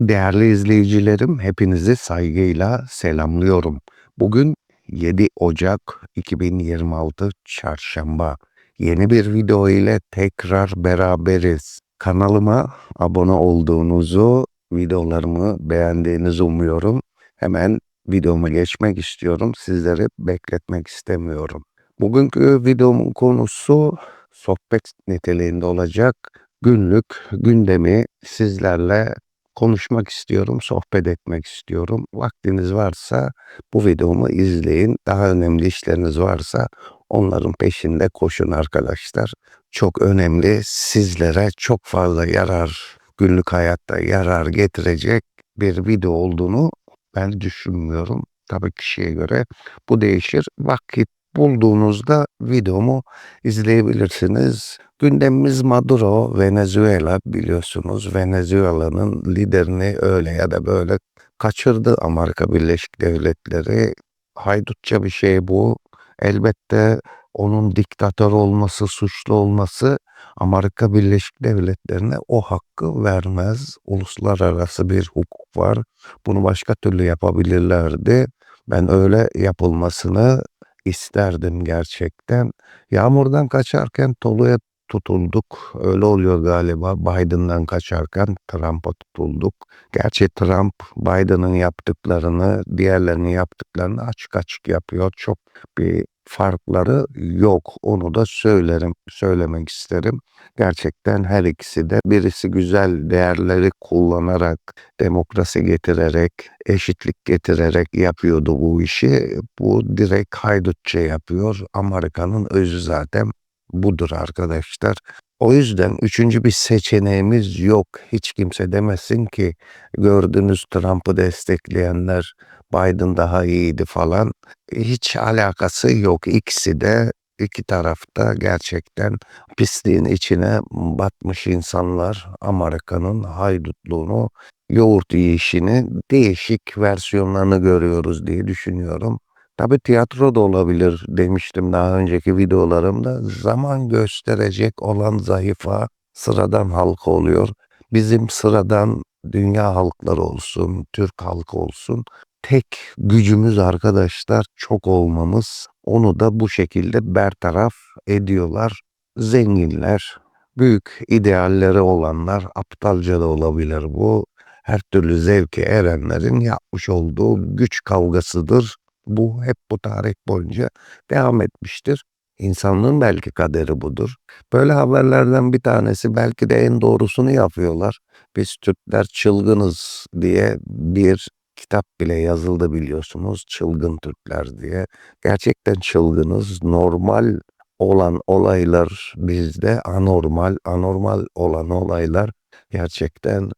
Değerli izleyicilerim, hepinizi saygıyla selamlıyorum. Bugün 7 Ocak 2026 Çarşamba. Yeni bir video ile tekrar beraberiz. Kanalıma abone olduğunuzu, videolarımı beğendiğinizi umuyorum. Hemen videoma geçmek istiyorum. Sizleri bekletmek istemiyorum. Bugünkü videomun konusu sohbet niteliğinde olacak. Günlük gündemi sizlerle konuşmak istiyorum, sohbet etmek istiyorum. Vaktiniz varsa bu videomu izleyin. Daha önemli işleriniz varsa onların peşinde koşun arkadaşlar. Çok önemli, sizlere çok fazla yarar, günlük hayatta yarar getirecek bir video olduğunu ben düşünmüyorum. Tabii kişiye göre bu değişir. Vakit bulduğunuzda videomu izleyebilirsiniz. Gündemimiz Maduro, Venezuela biliyorsunuz. Venezuela'nın liderini öyle ya da böyle kaçırdı Amerika Birleşik Devletleri. Haydutça bir şey bu. Elbette onun diktatör olması, suçlu olması Amerika Birleşik Devletleri'ne o hakkı vermez. Uluslararası bir hukuk var. Bunu başka türlü yapabilirlerdi. Ben öyle yapılmasını isterdim gerçekten. Yağmurdan kaçarken Tolu'ya tutulduk. Öyle oluyor galiba. Biden'dan kaçarken Trump'a tutulduk. Gerçi Trump Biden'ın yaptıklarını, diğerlerinin yaptıklarını açık açık yapıyor. Çok bir farkları yok. Onu da söylerim, söylemek isterim. Gerçekten her ikisi de birisi güzel değerleri kullanarak, demokrasi getirerek, eşitlik getirerek yapıyordu bu işi. Bu direkt haydutça yapıyor. Amerika'nın özü zaten budur arkadaşlar. O yüzden üçüncü bir seçeneğimiz yok. Hiç kimse demesin ki gördüğünüz Trump'ı destekleyenler Biden daha iyiydi falan. Hiç alakası yok. İkisi de iki tarafta gerçekten pisliğin içine batmış insanlar Amerika'nın haydutluğunu, yoğurt yiyişini değişik versiyonlarını görüyoruz diye düşünüyorum. Tabii tiyatro da olabilir demiştim daha önceki videolarımda. Zaman gösterecek olan zayıfa sıradan halk oluyor. Bizim sıradan dünya halkları olsun, Türk halkı olsun tek gücümüz arkadaşlar çok olmamız. Onu da bu şekilde bertaraf ediyorlar. Zenginler, büyük idealleri olanlar, aptalca da olabilir bu. Her türlü zevki erenlerin yapmış olduğu güç kavgasıdır. Bu hep bu tarih boyunca devam etmiştir. İnsanlığın belki kaderi budur. Böyle haberlerden bir tanesi belki de en doğrusunu yapıyorlar. Biz Türkler çılgınız diye bir kitap bile yazıldı biliyorsunuz çılgın Türkler diye. Gerçekten çılgınız. Normal olan olaylar bizde anormal, anormal olan olaylar gerçekten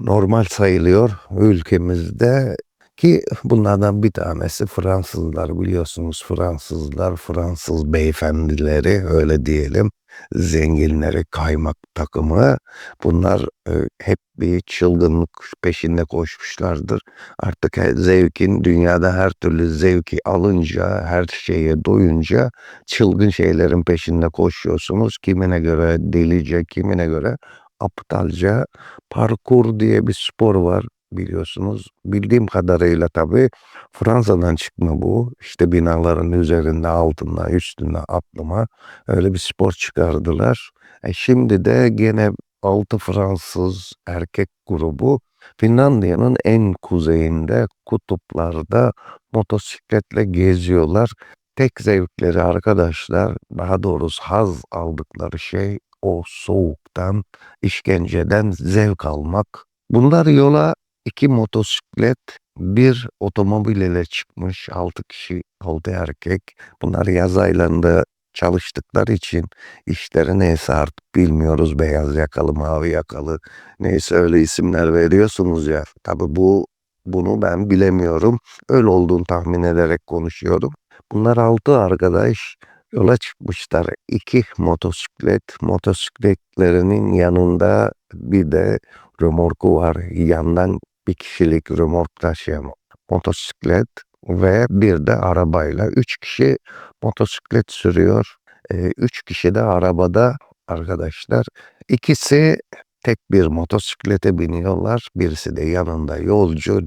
normal sayılıyor ülkemizde ki bunlardan bir tanesi Fransızlar biliyorsunuz Fransızlar, Fransız beyefendileri öyle diyelim zenginleri kaymak takımı bunlar e, hep bir çılgınlık peşinde koşmuşlardır. Artık zevkin dünyada her türlü zevki alınca her şeye doyunca çılgın şeylerin peşinde koşuyorsunuz. Kimine göre delice kimine göre aptalca parkur diye bir spor var biliyorsunuz. Bildiğim kadarıyla tabii Fransa'dan çıkma bu. İşte binaların üzerinde, altında, üstünde atlama öyle bir spor çıkardılar. E şimdi de gene 6 Fransız erkek grubu Finlandiya'nın en kuzeyinde kutuplarda motosikletle geziyorlar. Tek zevkleri arkadaşlar, daha doğrusu haz aldıkları şey o soğuktan, işkenceden zevk almak. Bunlar yola iki motosiklet, bir otomobil ile çıkmış. Altı kişi, altı erkek. Bunlar yaz aylarında çalıştıkları için işleri neyse artık bilmiyoruz. Beyaz yakalı, mavi yakalı neyse öyle isimler veriyorsunuz ya. Tabi bu bunu ben bilemiyorum. Öyle olduğunu tahmin ederek konuşuyorum. Bunlar altı arkadaş yola çıkmışlar. İki motosiklet, motosikletlerinin yanında bir de römorku var. Yandan bir kişilik römork taşıyan motosiklet ve bir de arabayla. Üç kişi motosiklet sürüyor. Ee, üç kişi de arabada arkadaşlar. İkisi tek bir motosiklete biniyorlar. Birisi de yanında yolcu.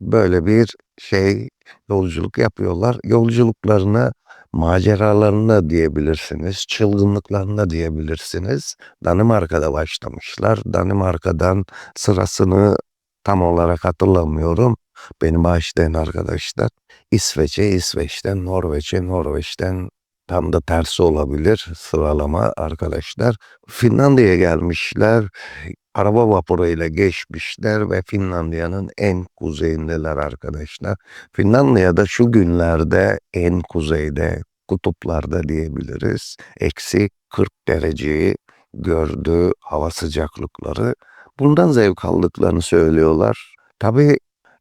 Böyle bir şey yolculuk yapıyorlar. Yolculuklarını maceralarını diyebilirsiniz, çılgınlıklarını diyebilirsiniz. Danimarka'da başlamışlar. Danimarka'dan sırasını tam olarak hatırlamıyorum. Beni bağışlayın arkadaşlar. İsveç'e, İsveç'ten Norveç'e, Norveç'ten tam da tersi olabilir sıralama arkadaşlar. Finlandiya'ya gelmişler. Araba vapuruyla geçmişler ve Finlandiya'nın en kuzeyindeler arkadaşlar. Finlandiya'da şu günlerde en kuzeyde, kutuplarda diyebiliriz. Eksi 40 dereceyi gördüğü hava sıcaklıkları. Bundan zevk aldıklarını söylüyorlar. Tabii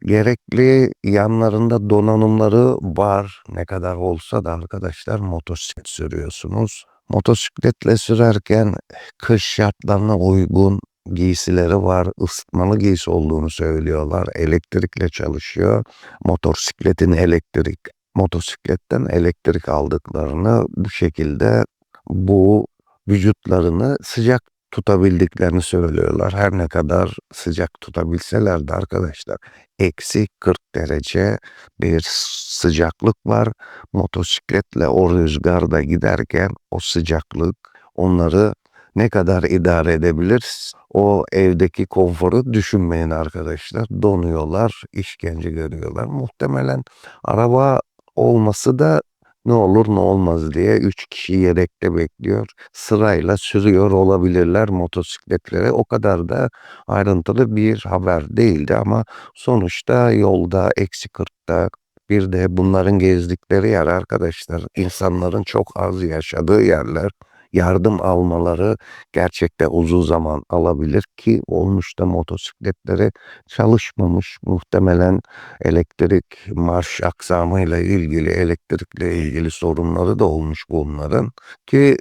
gerekli yanlarında donanımları var. Ne kadar olsa da arkadaşlar motosiklet sürüyorsunuz. Motosikletle sürerken kış şartlarına uygun giysileri var. Isıtmalı giysi olduğunu söylüyorlar. Elektrikle çalışıyor. Motosikletin elektrik, motosikletten elektrik aldıklarını bu şekilde bu vücutlarını sıcak tutabildiklerini söylüyorlar. Her ne kadar sıcak tutabilseler de arkadaşlar eksi 40 derece bir sıcaklık var. Motosikletle o rüzgarda giderken o sıcaklık onları ne kadar idare edebilir? O evdeki konforu düşünmeyin arkadaşlar. Donuyorlar, işkence görüyorlar. Muhtemelen araba olması da ne olur ne olmaz diye 3 kişi yedekte bekliyor. Sırayla sürüyor olabilirler motosikletlere. O kadar da ayrıntılı bir haber değildi ama sonuçta yolda eksi 40'ta bir de bunların gezdikleri yer arkadaşlar insanların çok az yaşadığı yerler yardım almaları gerçekten uzun zaman alabilir ki olmuş da motosikletleri çalışmamış. Muhtemelen elektrik marş aksamıyla ilgili, elektrikle ilgili sorunları da olmuş bunların ki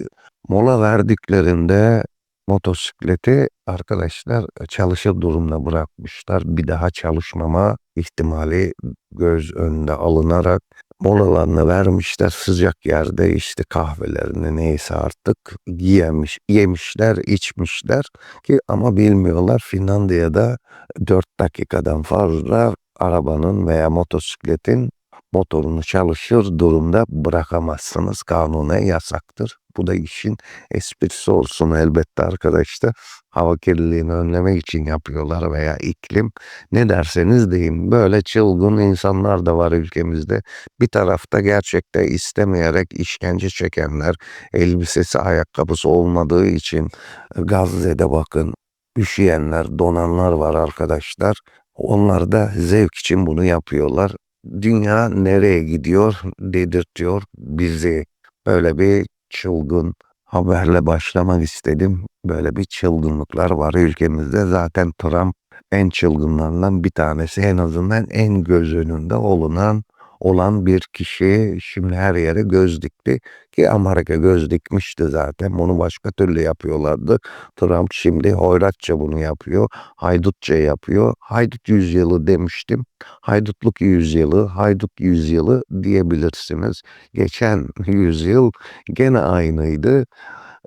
mola verdiklerinde motosikleti arkadaşlar çalışır durumda bırakmışlar. Bir daha çalışmama ihtimali göz önünde alınarak molalarını vermişler sıcak yerde işte kahvelerini neyse artık yemiş, yemişler içmişler ki ama bilmiyorlar Finlandiya'da 4 dakikadan fazla arabanın veya motosikletin motorunu çalışır durumda bırakamazsınız. Kanuna yasaktır. Bu da işin esprisi olsun elbette arkadaşlar. Hava kirliliğini önlemek için yapıyorlar veya iklim. Ne derseniz deyin. Böyle çılgın insanlar da var ülkemizde. Bir tarafta gerçekten istemeyerek işkence çekenler, elbisesi ayakkabısı olmadığı için Gazze'de bakın üşüyenler, donanlar var arkadaşlar. Onlar da zevk için bunu yapıyorlar. Dünya nereye gidiyor dedirtiyor bizi. Böyle bir çılgın haberle başlamak istedim. Böyle bir çılgınlıklar var ülkemizde. Zaten Trump en çılgınlarından bir tanesi. En azından en göz önünde olunan olan bir kişi şimdi her yere göz dikti ki Amerika göz dikmişti zaten bunu başka türlü yapıyorlardı. Trump şimdi hoyratça bunu yapıyor, haydutça yapıyor. Haydut yüzyılı demiştim. Haydutluk yüzyılı, haydut yüzyılı diyebilirsiniz. Geçen yüzyıl gene aynıydı.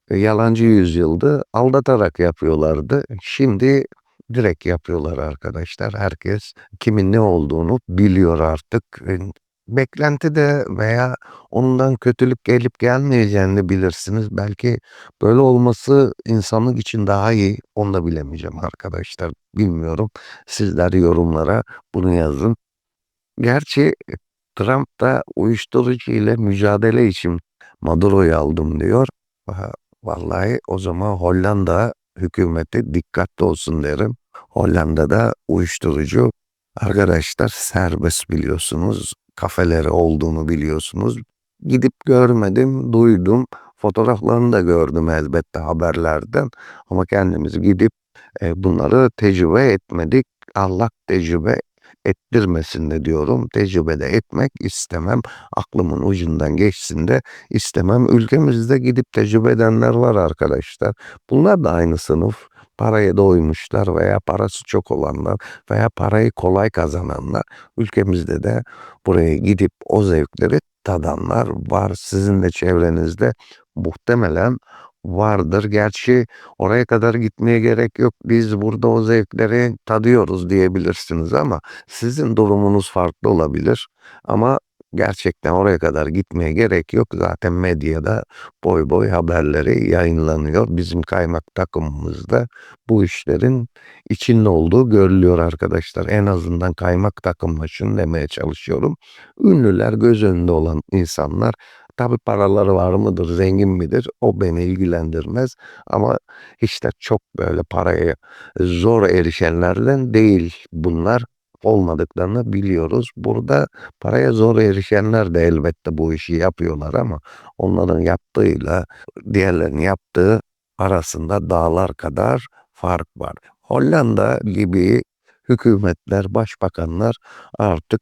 Yalancı yüzyıldı. Aldatarak yapıyorlardı. Şimdi direkt yapıyorlar arkadaşlar. Herkes kimin ne olduğunu biliyor artık beklenti de veya ondan kötülük gelip gelmeyeceğini bilirsiniz. Belki böyle olması insanlık için daha iyi. Onu da bilemeyeceğim arkadaşlar. Bilmiyorum. Sizler yorumlara bunu yazın. Gerçi Trump da uyuşturucu ile mücadele için Maduro'yu aldım diyor. Vallahi o zaman Hollanda hükümeti dikkatli olsun derim. Hollanda'da uyuşturucu arkadaşlar serbest biliyorsunuz kafeleri olduğunu biliyorsunuz. Gidip görmedim, duydum. Fotoğraflarını da gördüm elbette haberlerden ama kendimiz gidip e, bunları tecrübe etmedik. Allah tecrübe ettirmesin de diyorum. Tecrübe de etmek istemem. Aklımın ucundan geçsin de istemem. Ülkemizde gidip tecrübe edenler var arkadaşlar. Bunlar da aynı sınıf. Paraya doymuşlar veya parası çok olanlar veya parayı kolay kazananlar. Ülkemizde de buraya gidip o zevkleri tadanlar var. Sizin de çevrenizde muhtemelen vardır. Gerçi oraya kadar gitmeye gerek yok. Biz burada o zevkleri tadıyoruz diyebilirsiniz ama sizin durumunuz farklı olabilir. Ama gerçekten oraya kadar gitmeye gerek yok. Zaten medyada boy boy haberleri yayınlanıyor. Bizim kaymak takımımızda bu işlerin içinde olduğu görülüyor arkadaşlar. En azından kaymak takımı şunu demeye çalışıyorum. Ünlüler göz önünde olan insanlar Tabi paraları var mıdır, zengin midir o beni ilgilendirmez ama işte çok böyle paraya zor erişenlerden değil bunlar olmadıklarını biliyoruz. Burada paraya zor erişenler de elbette bu işi yapıyorlar ama onların yaptığıyla diğerlerinin yaptığı arasında dağlar kadar fark var. Hollanda gibi hükümetler, başbakanlar artık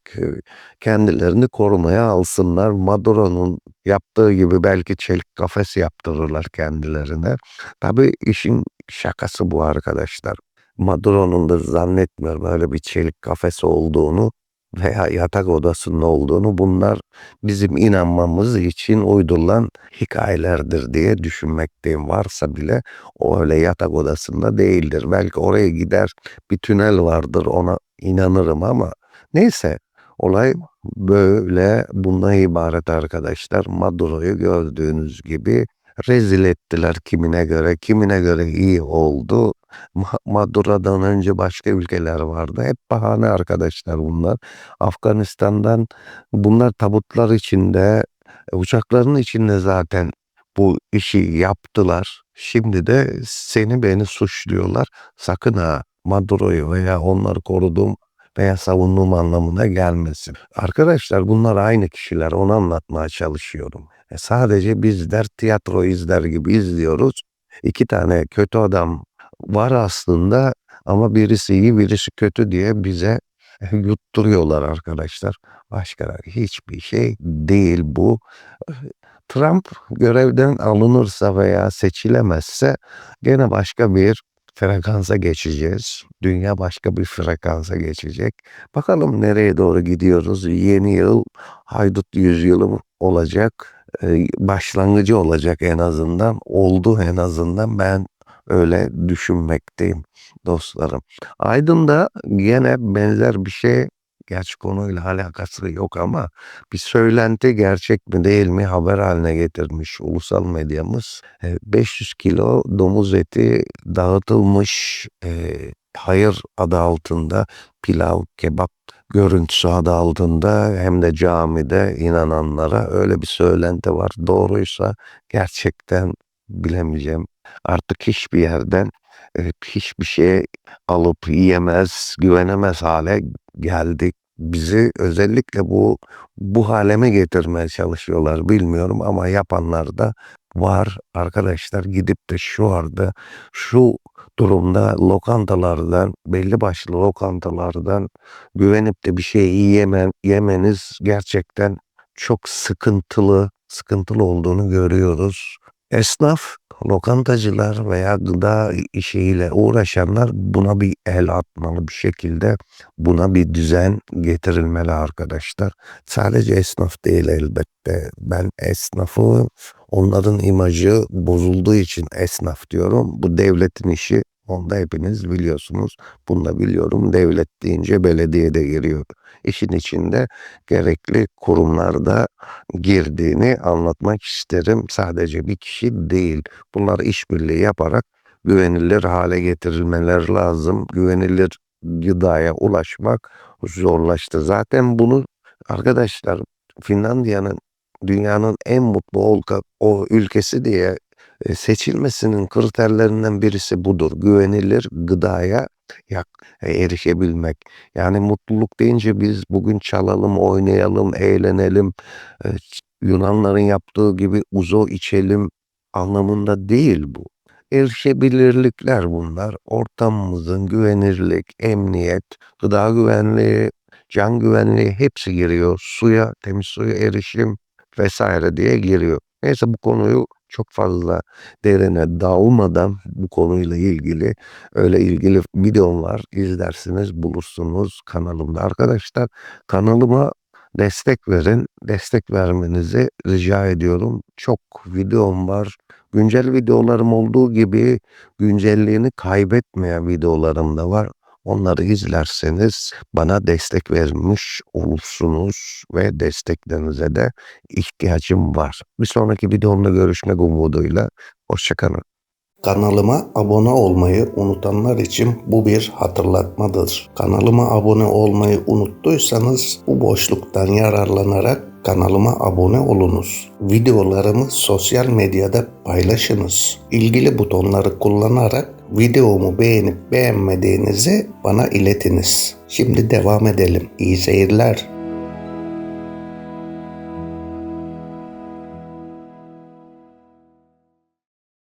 kendilerini korumaya alsınlar. Maduro'nun yaptığı gibi belki çelik kafes yaptırırlar kendilerine. Tabii işin şakası bu arkadaşlar. Maduro'nun da zannetmiyorum öyle bir çelik kafes olduğunu veya yatak odasının olduğunu bunlar bizim inanmamız için uydurulan hikayelerdir diye düşünmekteyim. Varsa bile o öyle yatak odasında değildir. Belki oraya gider bir tünel vardır ona inanırım ama neyse olay böyle bundan ibaret arkadaşlar. Maduro'yu gördüğünüz gibi rezil ettiler kimine göre, kimine göre iyi oldu. Madura'dan önce başka ülkeler vardı. Hep bahane arkadaşlar bunlar. Afganistan'dan bunlar tabutlar içinde, e, uçakların içinde zaten bu işi yaptılar. Şimdi de seni beni suçluyorlar. Sakın ha Maduro'yu veya onları koruduğum veya savunduğum anlamına gelmesin. Arkadaşlar bunlar aynı kişiler. Onu anlatmaya çalışıyorum. E sadece bizler tiyatro izler gibi izliyoruz. İki tane kötü adam var aslında ama birisi iyi birisi kötü diye bize yutturuyorlar arkadaşlar. Başka hiçbir şey değil bu. Trump görevden alınırsa veya seçilemezse gene başka bir frekansa geçeceğiz. Dünya başka bir frekansa geçecek. Bakalım nereye doğru gidiyoruz. Yeni yıl haydut yüzyılı olacak. Başlangıcı olacak en azından. Oldu en azından. Ben öyle düşünmekteyim dostlarım. Aydın'da yine benzer bir şey gerçi konuyla alakası yok ama bir söylenti gerçek mi değil mi haber haline getirmiş ulusal medyamız. 500 kilo domuz eti dağıtılmış e, hayır adı altında pilav, kebap görüntüsü adı altında hem de camide inananlara öyle bir söylenti var. Doğruysa gerçekten bilemeyeceğim. Artık hiçbir yerden hiçbir şey alıp yiyemez, güvenemez hale geldik. Bizi özellikle bu bu hale mi getirmeye çalışıyorlar bilmiyorum ama yapanlar da var. Arkadaşlar gidip de şu anda şu durumda lokantalardan belli başlı lokantalardan güvenip de bir şey yiyemem, yemeniz gerçekten çok sıkıntılı sıkıntılı olduğunu görüyoruz. Esnaf, lokantacılar veya gıda işiyle uğraşanlar buna bir el atmalı bir şekilde buna bir düzen getirilmeli arkadaşlar. Sadece esnaf değil elbette. Ben esnafı onların imajı bozulduğu için esnaf diyorum. Bu devletin işi onu da hepiniz biliyorsunuz. Bunu da biliyorum. Devlet deyince belediye de giriyor. İşin içinde gerekli kurumlarda girdiğini anlatmak isterim. Sadece bir kişi değil. Bunlar işbirliği yaparak güvenilir hale getirilmeler lazım. Güvenilir gıdaya ulaşmak zorlaştı. Zaten bunu arkadaşlar Finlandiya'nın dünyanın en mutlu o ülkesi diye seçilmesinin kriterlerinden birisi budur. Güvenilir gıdaya yak, e, erişebilmek. Yani mutluluk deyince biz bugün çalalım, oynayalım, eğlenelim, e, Yunanların yaptığı gibi uzo içelim anlamında değil bu. Erişebilirlikler bunlar. Ortamımızın güvenirlik, emniyet, gıda güvenliği, can güvenliği hepsi giriyor. Suya, temiz suya erişim vesaire diye giriyor. Neyse bu konuyu çok fazla derine dalmadan bu konuyla ilgili öyle ilgili videom var. İzlersiniz, bulursunuz kanalımda. Arkadaşlar kanalıma destek verin. Destek vermenizi rica ediyorum. Çok videom var. Güncel videolarım olduğu gibi güncelliğini kaybetmeyen videolarım da var. Onları izlerseniz bana destek vermiş olursunuz ve desteklerinize de ihtiyacım var. Bir sonraki videomda görüşmek umuduyla. Hoşçakalın. Kanalıma abone olmayı unutanlar için bu bir hatırlatmadır. Kanalıma abone olmayı unuttuysanız bu boşluktan yararlanarak kanalıma abone olunuz. Videolarımı sosyal medyada paylaşınız. İlgili butonları kullanarak videomu beğenip beğenmediğinizi bana iletiniz. Şimdi devam edelim. İyi seyirler.